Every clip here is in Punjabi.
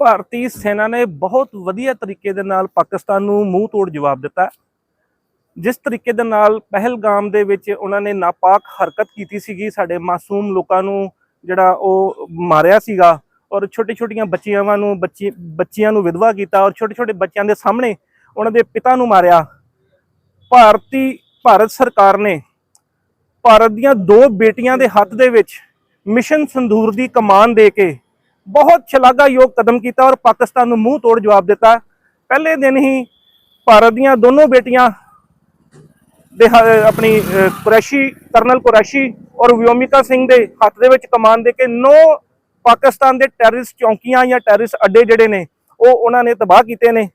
ਭਾਰਤੀ ਸੈਨਾ ਨੇ ਬਹੁਤ ਵਧੀਆ ਤਰੀਕੇ ਦੇ ਨਾਲ ਪਾਕਿਸਤਾਨ ਨੂੰ ਮੂੰਹ ਤੋੜ ਜਵਾਬ ਦਿੱਤਾ। ਜਿਸ ਤਰੀਕੇ ਦੇ ਨਾਲ ਪਹਿਲਗਾਮ ਦੇ ਵਿੱਚ ਉਹਨਾਂ ਨੇ ਨਾਪਾਕ ਹਰਕਤ ਕੀਤੀ ਸੀਗੀ, ਸਾਡੇ ਮਾਸੂਮ ਲੋਕਾਂ ਨੂੰ ਜਿਹੜਾ ਉਹ ਮਾਰਿਆ ਸੀਗਾ ਔਰ ਛੋਟੇ ਛੋਟੀਆਂ ਬੱਚੀਆਂ ਨੂੰ, ਬੱਚੀ, ਬੱਚੀਆਂ ਨੂੰ ਵਿਧਵਾ ਕੀਤਾ ਔਰ ਛੋਟੇ ਛੋਟੇ ਬੱਚਿਆਂ ਦੇ ਸਾਹਮਣੇ ਉਹਨਾਂ ਦੇ ਪਿਤਾ ਨੂੰ ਮਾਰਿਆ। ਭਾਰਤੀ, ਭਾਰਤ ਸਰਕਾਰ ਨੇ ਭਾਰਤ ਦੀਆਂ ਦੋ ਬੇਟੀਆਂ ਦੇ ਹੱਥ ਦੇ ਵਿੱਚ ਮਿਸ਼ਨ ਸੰਧੂਰ ਦੀ ਕਮਾਨ ਦੇ ਕੇ ਬਹੁਤ ਸ਼ਲਾਘਾਯੋਗ ਕਦਮ ਕੀਤਾ ਔਰ ਪਾਕਿਸਤਾਨ ਨੂੰ ਮੂੰਹ ਤੋੜ ਜਵਾਬ ਦਿੱਤਾ। ਪਹਿਲੇ ਦਿਨ ਹੀ ਭਾਰਤ ਦੀਆਂ ਦੋਨੋਂ ਬੇਟੀਆਂ ਦੇ ਆਪਣੀ ਕੁਰੈਸ਼ੀ, ਕਰਨਲ ਕੁਰੈਸ਼ੀ ਔਰ ਵਿਓਮਿਕਾ ਸਿੰਘ ਦੇ ਹੱਥ ਦੇ ਵਿੱਚ ਕਮਾਨ ਦੇ ਕੇ ਨੌ ਪਾਕਿਸਤਾਨ ਦੇ ਟੈਰਰਿਸਟ ਚੌਂਕੀਆਂ ਜਾਂ ਟੈਰਰਿਸਟ ਅੱਡੇ ਜਿਹੜੇ ਨੇ, ਉਹ ਉਹਨਾਂ ਨੇ ਤਬਾਹ ਕੀਤੇ ਨੇ।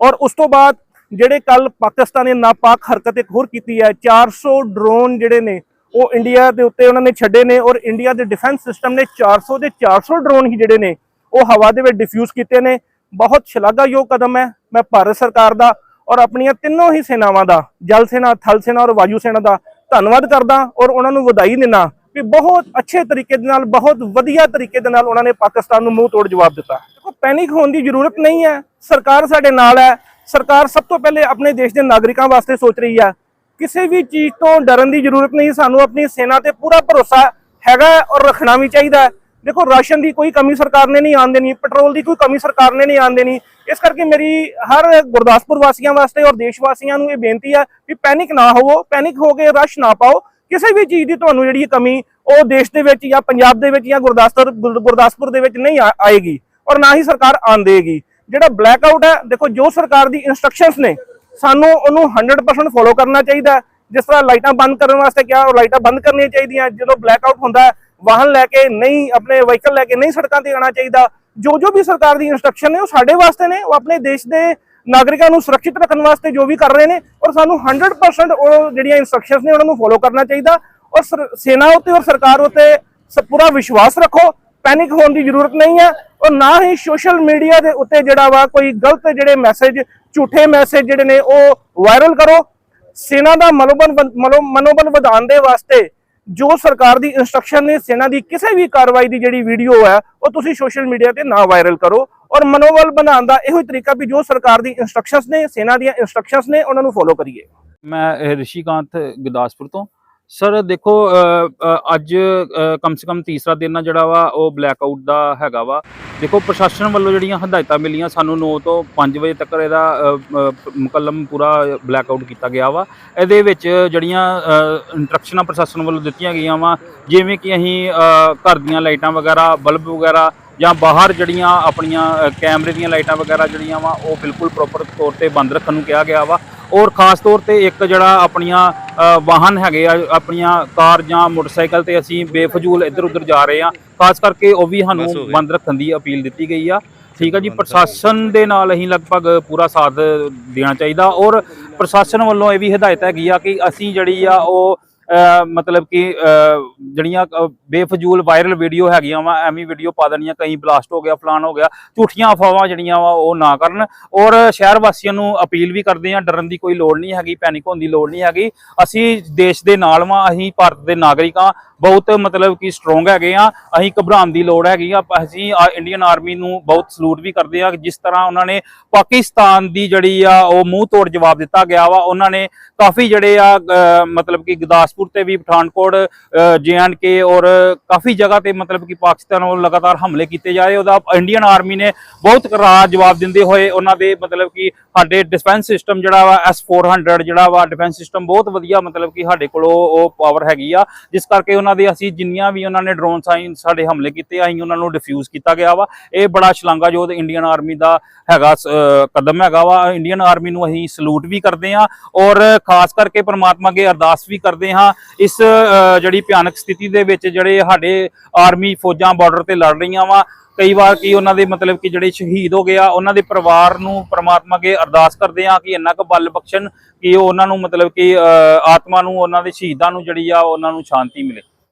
ਔਰ ਉਸ ਤੋਂ ਬਾਅਦ ਜਿਹੜੇ ਕੱਲ ਪਾਕਿਸਤਾਨ ਨੇ ਨਾਪਾਕ ਹਰਕਤ ਇੱਕ ਹੋਰ ਕੀਤੀ ਹੈ 400 ਡਰੋਨ ਜਿਹੜੇ ਨੇ ਉਹ ਇੰਡੀਆ ਦੇ ਉੱਤੇ ਉਹਨਾਂ ਨੇ ਛੱਡੇ ਨੇ ਔਰ ਇੰਡੀਆ ਦੇ ਡਿਫੈਂਸ ਸਿਸਟਮ ਨੇ 400 ਦੇ 400 ਡਰੋਨ ਹੀ ਜਿਹੜੇ ਨੇ, ਉਹ ਹਵਾ ਦੇ ਵਿੱਚ ਡਿਫਿਊਜ਼ ਕੀਤੇ ਨੇ। ਬਹੁਤ ਸ਼ਲਾਘਾਯੋਗ ਕਦਮ ਹੈ, ਮੈਂ ਭਾਰਤ ਸਰਕਾਰ ਦਾ ਔਰ ਆਪਣੀਆਂ ਤਿੰਨੋਂ ਹੀ ਸੈਨਾਵਾਂ ਦਾ, ਜਲ ਸੈਨਾ, ਥਲ ਸੈਨਾ ਔਰ ਵਾਯੂ ਸੈਨਾ ਦਾ ਧੰਨਵਾਦ ਕਰਦਾ ਔਰ ਉਹਨਾਂ ਨੂੰ ਵਧਾਈ ਦਿੰਦਾ ਕਿ ਬਹੁਤ ਅੱਛੇ ਤਰੀਕੇ ਦੇ ਨਾਲ, ਬਹੁਤ ਵਧੀਆ ਤਰੀਕੇ ਦੇ ਨਾਲ ਉਹਨਾਂ ਨੇ ਪਾਕਿਸਤਾਨ ਨੂੰ ਮੂੰਹ ਤੋੜ ਜਵਾਬ ਦਿੱਤਾ। ਦੇਖੋ, ਪੈਨਿਕ ਹੋਣ ਦੀ ਜ਼ਰੂਰਤ ਨਹੀਂ ਹੈ। ਸਰਕਾਰ ਸਾਡੇ ਨਾਲ ਹੈ। ਸਰਕਾਰ ਸਭ ਤੋਂ ਪਹਿਲੇ ਆਪਣੇ ਦੇਸ਼ ਦੇ ਨਾਗਰਿਕਾਂ ਵਾਸਤੇ ਸੋਚ ਰਹੀ ਹੈ। ਕਿਸੇ ਵੀ ਚੀਜ਼ ਤੋਂ ਡਰਨ ਦੀ ਜ਼ਰੂਰਤ ਨਹੀਂ, ਸਾਨੂੰ ਆਪਣੀ ਸੈਨਾ ਤੇ ਪੂਰਾ ਭਰੋਸਾ ਹੈਗਾ ਔਰ ਰੱਖਣਾ ਵੀ ਚਾਹੀਦਾ ਦੇਖੋ, ਰਾਸ਼ਨ ਦੀ ਕੋਈ ਕਮੀ ਸਰਕਾਰ ਨੇ ਨਹੀਂ ਆਉਣ ਦੇਣੀ, ਪੈਟਰੋਲ ਦੀ ਕੋਈ ਕਮੀ ਸਰਕਾਰ ਨੇ ਨਹੀਂ ਆਉਣ ਦੇਣੀ। ਇਸ ਕਰਕੇ ਮੇਰੀ ਹਰ ਗੁਰਦਾਸਪੁਰ ਵਾਸੀਆਂ ਵਾਸਤੇ ਔਰ ਦੇਸ਼ ਵਾਸੀਆਂ ਨੂੰ ਇਹ ਬੇਨਤੀ ਹੈ ਕਿ ਪੈਨਿਕ ਨਾ ਹੋਵੋ, ਪੈਨਿਕ ਹੋ ਕੇ ਰਸ਼ ਨਾ ਪਾਓ। ਕਿਸੇ ਵੀ ਚੀਜ਼ ਦੀ ਤੁਹਾਨੂੰ ਜਿਹੜੀ ਕਮੀ ਉਹ ਦੇਸ਼ ਦੇ ਵਿੱਚ ਜਾਂ ਪੰਜਾਬ ਦੇ ਵਿੱਚ ਜਾਂ ਗੁਰਦਾਸਪੁਰ, ਗੁਰ- ਗੁਰਦਾਸਪੁਰ ਦੇ ਵਿੱਚ ਨਹੀਂ ਆ- ਆਏਗੀ ਔਰ ਨਾ ਹੀ ਸਰਕਾਰ ਆਣ ਦੇਗੀ ਜਿਹੜਾ ਬਲੈਕ ਆਊਟ ਹੈ, ਦੇਖੋ, ਜੋ ਸਰਕਾਰ ਦੀ ਇਨਸਟਰਕਸ਼ਨਸ ਨੇ ਸਾਨੂੰ ਉਹਨੂੰ 100% ਫੋਲੋ ਕਰਨਾ ਚਾਹੀਦਾ ਜਿਸ ਤਰ੍ਹਾਂ ਲਾਈਟਾਂ ਬੰਦ ਕਰਨ ਵਾਸਤੇ ਕਿਹਾ, ਉਹ ਲਾਈਟਾਂ ਬੰਦ ਕਰਨੀਆਂ ਚਾਹੀਦੀਆਂ। ਜਦੋਂ ਬਲੈਕ ਆਊਟ ਹੁੰਦਾ ਵਾਹਨ ਲੈ ਕੇ ਨਹੀਂ, ਆਪਣੇ ਵਹੀਕਲ ਲੈ ਕੇ ਨਹੀਂ ਸੜਕਾਂ ਤੇ ਆਉਣਾ ਚਾਹੀਦਾ। ਜੋ ਜੋ ਵੀ ਸਰਕਾਰ ਦੀ ਇਨਸਟਰਕਸ਼ਨ ਨੇ, ਉਹ ਸਾਡੇ ਵਾਸਤੇ ਨੇ, ਉਹ ਆਪਣੇ ਦੇਸ਼ ਦੇ ਨਾਗਰਿਕਾਂ ਨੂੰ ਸੁਰੱਖਿਅਤ ਰੱਖਣ ਵਾਸਤੇ ਜੋ ਵੀ ਕਰ ਰਹੇ ਨੇ, ਔਰ ਸਾਨੂੰ 100% ਉਹ ਜਿਹੜੀਆਂ ਇਨਸਟਰਕਸ਼ਨਸ ਨੇ, ਉਹਨਾਂ ਨੂੰ ਫੋਲੋ ਕਰਨਾ ਚਾਹੀਦਾ। ਔਰ ਸਰ- ਸੈਨਾ ਉੱਤੇ ਔਰ ਸਰਕਾਰ ਉੱਤੇ ਸ- ਪੂਰਾ ਵਿਸ਼ਵਾਸ ਰੱਖੋ। ਪੈਨਿਕ ਹੋਣ ਦੀ ਜ਼ਰੂਰਤ ਨਹੀਂ ਹੈ ਔਰ ਨਾ ਹੀ ਸੋਸ਼ਲ ਮੀਡੀਆ ਦੇ ਉੱਤੇ ਜਿਹੜਾ ਵਾ ਕੋਈ ਗਲਤ ਜਿਹੜੇ ਮੈਸੇਜ ਝੂਠੇ ਮੈਸੇਜ ਜਿਹੜੇ ਨੇ, ਉਹ ਵਾਇਰਲ ਕਰੋ। ਸੈਨਾ ਦਾ ਮਨੋਬਲ ਮਨੋਬਲ ਵਧਾਉਣ ਦੇ ਵਾਸਤੇ ਜੋ ਸਰਕਾਰ ਦੀ ਇਨਸਟਰਕਸ਼ਨ ਨੇ, ਸੈਨਾ ਦੀ ਕਿਸੇ ਵੀ ਕਾਰਵਾਈ ਦੀ ਜਿਹੜੀ ਵੀਡੀਓ ਹੈ ਉਹ ਤੁਸੀਂ ਸੋਸ਼ਲ ਮੀਡੀਆ ਤੇ ਨਾ ਵਾਇਰਲ ਕਰੋ। ਔਰ ਮਨੋਬਲ ਬਣਾਉਣ ਦਾ ਇਹੋ ਹੀ ਤਰੀਕਾ ਵੀ ਜੋ ਸਰਕਾਰ ਦੀ ਇਨਸਟਰਕਸ਼ਨਸ ਨੇ, ਸੈਨਾ ਦੀਆਂ ਇਨਸਟਰਕਸ਼ਨਸ ਨੇ, ਉਹਨਾਂ ਨੂੰ ਫੋਲੋ ਕਰੀਏ। ਮੈਂ ਰਿਸ਼ੀਕਾਂਤ ਗੁਰਦਾਸਪੁਰ ਤੋਂ। ਸਰ ਦੇਖੋ ਅੱਜ ਕਮ ਸੇ ਕਮ ਤੀਸਰਾ ਦਿਨ ਆ ਜਿਹੜਾ ਵਾ, ਉਹ ਬਲੈਕ ਆਊਟ ਦਾ ਹੈਗਾ ਵਾ। ਦੇਖੋ, ਪ੍ਰਸ਼ਾਸਨ ਵੱਲੋਂ ਜਿਹੜੀਆਂ ਹਦਾਇਤਾਂ ਮਿਲੀਆਂ, ਸਾਨੂੰ 9 ਤੋਂ 5 ਵਜੇ ਤੱਕ ਇਹਦਾ ਮੁਕੱਲਮ ਪੂਰਾ ਬਲੈਕ ਆਊਟ ਕੀਤਾ ਗਿਆ ਵਾ। ਇਹਦੇ ਵਿੱਚ ਜਿਹੜੀਆਂ ਇੰਸਟਰਕਸ਼ਨਾਂ ਪ੍ਰਸ਼ਾਸਨ ਵੱਲੋਂ ਦਿੱਤੀਆਂ ਗਈਆਂ ਵਾ, ਜਿਵੇਂ ਕਿ ਅਸੀਂ ਘਰ ਦੀਆਂ ਲਾਈਟਾਂ ਵਗੈਰਾ, ਬਲਬ ਵਗੈਰਾ, ਜਾਂ ਬਾਹਰ ਜਿਹੜੀਆਂ ਆਪਣੀਆਂ ਕੈਮਰੇ ਦੀਆਂ ਲਾਈਟਾਂ ਵਗੈਰਾ ਜਿਹੜੀਆਂ ਵਾ, ਉਹ ਬਿਲਕੁਲ ਪ੍ਰੋਪਰ ਤੌਰ ਤੇ ਬੰਦ ਰੱਖਣ ਨੂੰ ਕਿਹਾ ਗਿਆ ਵਾ। ਔਰ ਖਾਸ ਤੌਰ ਤੇ ਇੱਕ ਜਿਹੜਾ ਆਪਣੀਆਂ ਵਾਹਨ ਹੈਗੇ ਆ ਆਪਣੀਆਂ ਕਾਰ ਜਾਂ ਮੋਟਰਸਾਈਕਲ ਤੇ ਅਸੀਂ ਬੇਫਜ਼ੂਲ ਇੱਧਰ ਉੱਧਰ ਜਾ ਰਹੇ ਆ ਖਾਸ ਕਰਕੇ ਉਹ ਵੀ ਸਾਨੂੰ ਬੰਦ ਰੱਖਣ ਦੀ ਅਪੀਲ ਦਿੱਤੀ ਗਈ ਆ। ਠੀਕ ਆ ਜੀ ਪ੍ਰਸ਼ਾਸਨ ਦੇ ਨਾਲ ਅਸੀਂ ਲਗਭਗ ਪੂਰਾ ਸਾਥ ਦੇਣਾ ਚਾਹੀਦਾ ਔਰ ਪ੍ਰਸ਼ਾਸਨ ਵੱਲੋਂ ਇਹ ਵੀ ਹਦਾਇਤ ਹੈਗੀ ਆ ਕਿ ਅਸੀਂ ਜਿਹੜੀ ਆ ਉਹ ਮਤਲਬ ਕਿ ਜਿਹੜੀਆਂ ਬੇਫਜ਼ੂਲ ਵਾਇਰਲ ਵੀਡੀਓ ਹੈਗੀਆਂ ਵਾ, ਐਵੇਂ ਵੀਡੀਓ ਪਾ ਦੇਣੀਆਂ, ਕਈ ਬਲਾਸਟ ਹੋ ਗਿਆ ਫਲਾਨ ਹੋ ਗਿਆ, ਝੂਠੀਆਂ ਅਫਵਾਹਾਂ ਜਿਹੜੀਆਂ ਵਾ, ਉਹ ਨਾ ਕਰਨ। ਔਰ ਸ਼ਹਿਰ ਵਾਸੀਆਂ ਨੂੰ ਅਪੀਲ ਵੀ ਕਰਦੇ ਆ ਡਰਨ ਦੀ ਕੋਈ ਲੋੜ ਨਹੀਂ ਹੈਗੀ ਪੈਨਿਕ ਹੋਣ ਦੀ ਲੋੜ ਨਹੀਂ ਹੈਗੀ। ਅਸੀਂ ਦੇਸ਼ ਦੇ ਨਾਲ ਵਾਂ, ਅਸੀਂ ਭਾਰਤ ਦੇ ਨਾਗਰਿਕ ਹਾਂ, ਬਹੁਤ ਮਤਲਬ ਕਿ ਸਟਰੋਂਗ ਹੈਗੇ ਆ ਅਸੀਂ ਘਬਰਾਉਣ ਦੀ ਲੋੜ ਹੈਗੀ ਆ, ਅਸੀਂ ਇੰਡੀਅਨ ਆਰਮੀ ਨੂੰ ਬਹੁਤ ਸਲੂਟ ਵੀ ਕਰਦੇ ਆ ਜਿਸ ਤਰ੍ਹਾਂ ਉਹਨਾਂ ਨੇ ਪਾਕਿਸਤਾਨ ਦੀ ਜਿਹੜੀ ਆ, ਉਹ ਮੂੰਹ ਤੋੜ ਜਵਾਬ ਦਿੱਤਾ ਗਿਆ ਵਾ, ਉਹਨਾਂ ਨੇ ਕਾਫੀ ਜਿਹੜੇ ਆ ਮਤਲਬ ਕਿ ਗੁਰਦਾਸਪੁਰ ਤੇ ਵੀ ਪਠਾਨਕੋਟ ਕੇ ਔਰ ਕਾਫੀ ਜਗ੍ਹਾ ਤੇ ਮਤਲਬ ਕਿ ਪਾਕਿਸਤਾਨ ਵੱਲੋਂ ਲਗਾਤਾਰ ਹਮਲੇ ਕੀਤੇ ਜਾ ਰਹੇ। ਉਹਦਾ ਇੰਡੀਅਨ ਆਰਮੀ ਨੇ ਬਹੁਤ ਕਰਾਰ ਜਵਾਬ ਦਿੰਦੇ ਹੋਏ ਉਹਨਾਂ ਦੇ ਮਤਲਬ ਕਿ ਸਾਡੇ ਡਿਫੈਂਸ ਸਿਸਟਮ ਜਿਹੜਾ ਵਾ S400 ਜਿਹੜਾ ਵਾ ਡਿਫੈਂਸ ਸਿਸਟਮ ਬਹੁਤ ਵਧੀਆ ਮਤਲਬ ਕਿ ਸਾਡੇ ਕੋਲ ਉਹ ਪਾਵਰ ਹੈਗੀ ਆ। ਜਿਸ ਕਰਕੇ ਉਹਨਾਂ ਦੇ ਅਸੀਂ ਜਿੰਨੀਆਂ ਵੀ ਉਹਨਾਂ ਨੇ ਡਰੋਨ ਸਾਈਨ ਸਾਡੇ ਹਮਲੇ ਕੀਤੇ, ਅਸੀਂ ਉਹਨਾਂ ਨੂੰ ਡਿਫਿਊਜ਼ ਕੀਤਾ ਗਿਆ ਵਾ। ਇਹ ਬੜਾ ਸ਼ਲਾਘਾਯੋਗ ਇੰਡੀਅਨ ਆਰਮੀ ਦਾ ਹੈਗਾ ਸ- ਕਦਮ ਹੈਗਾ ਵਾ। ਇੰਡੀਅਨ ਆਰਮੀ ਨੂੰ ਅਸੀਂ ਸਲੂਟ ਵੀ ਕਰਦੇ ਹਾਂ ਔਰ ਖਾਸ ਕਰਕੇ ਪਰਮਾਤਮਾ ਅੱਗੇ ਅਰਦਾਸ ਵੀ ਕਰਦੇ ਹਾਂ ਇਸ ਅਹ, ਜਿਹੜੀ ਭਿਆਨਕ ਸਥਿਤੀ ਦੇ ਵਿੱਚ ਜਿਹੜੇ ਸਾਡੇ ਆਰਮੀ ਫੌਜਾਂ ਬਾਰਡਰ ਤੇ ਲੜ ਰਹੀਆਂ ਵਾ ਕਈ ਵਾਰ ਕੀ ਉਹਨਾਂ ਦੇ ਮਤਲਬ ਕਿ ਜਿਹੜੇ ਸ਼ਹੀਦ ਹੋ ਗਏ ਆ ਉਹਨਾਂ ਦੇ ਪਰਿਵਾਰ ਨੂੰ ਪ੍ਰਮਾਤਮਾ ਅੱਗੇ ਅਰਦਾਸ ਕਰਦੇ ਆ ਕਿ ਇੰਨਾ ਕੁ ਬਲ ਬਖਸ਼ਣ ਕਿ ਉਹ ਉਹਨਾਂ ਨੂੰ ਮਤਲਬ ਕਿ ਅਹ, ਆਤਮਾ ਨੂੰ ਉਹਨਾਂ ਦੇ ਸ਼ਹੀਦਾਂ ਨੂੰ ਜਿਹੜੀ ਆ ਉਹਨਾਂ ਨੂੰ ਸ਼ਾਂਤੀ ਮਿਲੇ।